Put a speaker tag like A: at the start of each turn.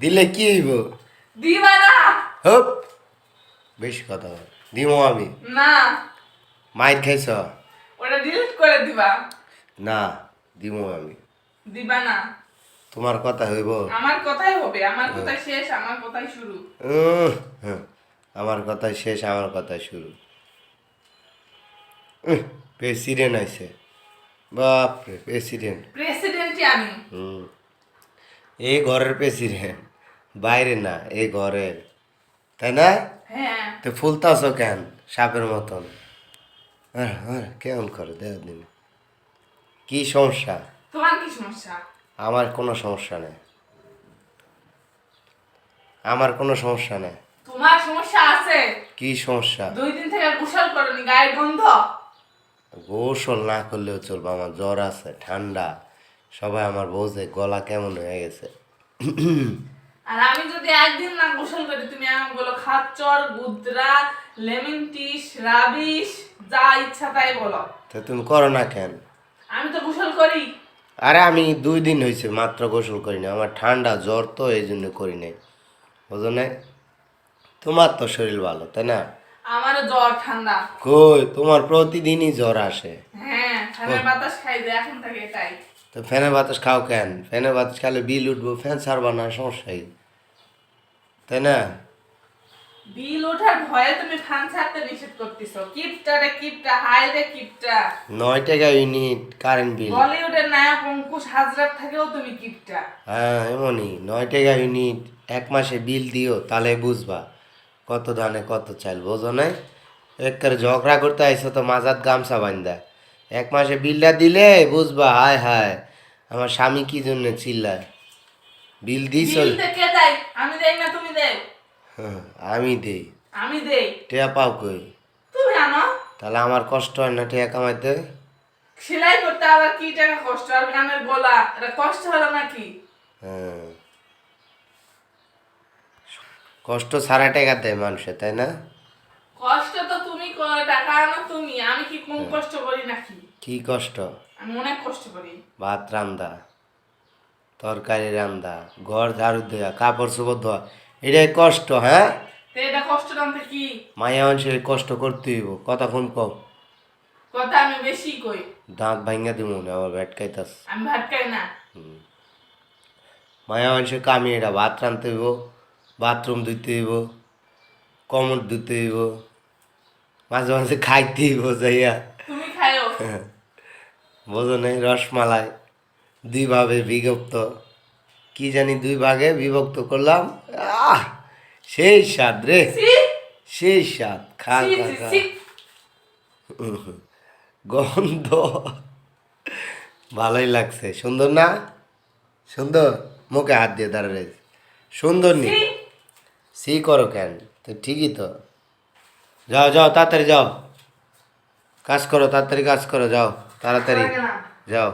A: দিলে কি হইব?
B: দিবা না।
A: হপ। বেশি কথা বল। দিমো আমি।
B: না।
A: মাইর খাইছ?
B: ওটা ডিলিট করে দিবা।
A: না দিমো আমি।
B: দিবা না।
A: তোমার কথা হইব।
B: আমার কথাই হবে। আমার কথা শেষ আমার কথাই শুরু।
A: আমার কথাই শেষ আমার কথাই শুরু। প্রেসিডেন্ট আইছে। বাপরে প্রেসিডেন্ট
B: প্রেসিডেন্টই আমি।
A: হুম। এই ঘরের প্রেসিডেন্ট বাইরে না এই ঘরের। তাই না?
B: হ্যাঁ।
A: তো ফুলতাছ কেন? সাপের মতন। কেমন করে দেখ দিন। কি সমস্যা?
B: তোমার কি সমস্যা?
A: আমার কোনো সমস্যা নেই। আমার কোনো সমস্যা নেই।
B: তোমার সমস্যা আছে?
A: কি সমস্যা?
B: দুই দিন থেকে গোসল করনি গায়ের গন্ধ?
A: গোসল না করলেও চলবে আমার জ্বর আছে ঠান্ডা। সবাই আমার বোঝে গলা কেমন হয়ে গেছে।
B: আর আমি যদি একদিন না গোসল করি তুমি আমাকে বলো খাচ্চর গুদরা লেমন টিস রাবিশ যা ইচ্ছা তাই বলো।
A: তো তুমি করো না কেন?
B: আমি তো গোসল করি।
A: আরে আমি দুই দিন হয়েছে মাত্র গোসল করি না আমার ঠান্ডা জ্বর তো এই জন্য করি নাই। বুঝো না তোমার তো শরীর ভালো তাই না?
B: আমারও জ্বর ঠান্ডা।
A: কই তোমার প্রতিদিনই জ্বর আসে।
B: হ্যাঁ ফ্যানের বাতাস খাই যে এখন থেকে এটাই।
A: তো ফ্যানের বাতাস খাও কেন? ফ্যানের বাতাস খালে বিল উঠবো ফ্যান ছাড়বা না সমস্যা? তাই না?
B: বিল ওঠার ভয়ে তুমি ফ্যান ছাড়তে নিষেধ করতেছো। কিপটা রে কিপটা হাই রে কিপটা।
A: নয় টাকা ইউনিট কারেন্ট বিল।
B: বলিউডের নায়ক অঙ্কুশ হাজরার থেকেও তুমি কিপটা।
A: হ্যাঁ এমনই। নয় টাকা ইউনিট এক মাসে বিল দিও তাহলে বুঝবা কত ধানে কত চাল বোঝো নাই? একবারে ঝগড়া করতে আইসো তো মাজাত গামছা বান্ধা এক মাসে বিলটা দিলে বুঝবা হায় হায় আমার স্বামী কি জন্য চিল্লায়? বিল
B: বিল কে আমি দেই না তুমি দেও?
A: হ্যাঁ, আমি দেই।
B: আমি দেই।
A: টেয়া পাও কই?
B: তুমি আনো।
A: তাহলে আমার কষ্ট হয় না টেয়া কামাইতে?
B: সেলাই করতে আবার কি টাকা কষ্ট? আর গানের গলা এটা কষ্ট হলো নাকি?
A: হ্যাঁ। কষ্ট সারা টাকা দেয় মানুষে তাই না?
B: তুমি করো টাকা আনো তুমি আমি কি কম কষ্ট করি নাকি?
A: কি কষ্ট?
B: আমি অনেক কষ্ট করি।
A: ভাত রান্দা তরকারি রান্দা ঘর ঝাড়ু দেওয়া কাপড় চোপড় ধোয়া এটাই কষ্ট হ্যাঁ?
B: এটা কষ্ট কি?
A: মায়া মানুষের কষ্ট করতে হইব কতক্ষণ কম
B: কথা আমি বেশি কই।
A: দাঁত ভাঙ্গা দিব না আবার ব্যাট খাইতাস।
B: আমি ভাত খাই না।
A: মায়া মানুষের কামি এটা ভাত রানতে হইব বাথরুম ধুইতে হইব কমর ধুতে হইব। মাঝে মাঝে খাইতে
B: বোঝাইয়া
A: বোঝো নেই রসমালাই দুই ভাবে বিভক্ত। কি জানি দুই ভাগে বিভক্ত করলাম। আহ সেই স্বাদ রে। সেই স্বাদ খা খা গন্ধ। ভালোই লাগছে। সুন্দর না? সুন্দর। মুখে হাত দিয়ে দাঁড়ালে সুন্দর নি।
B: সি
A: করো কেন? তো ঠিকই তো। যাও যাও তাড়াতাড়ি যাও। কাজ করো তাড়াতাড়ি কাজ করো যাও তাড়াতাড়ি। যাও।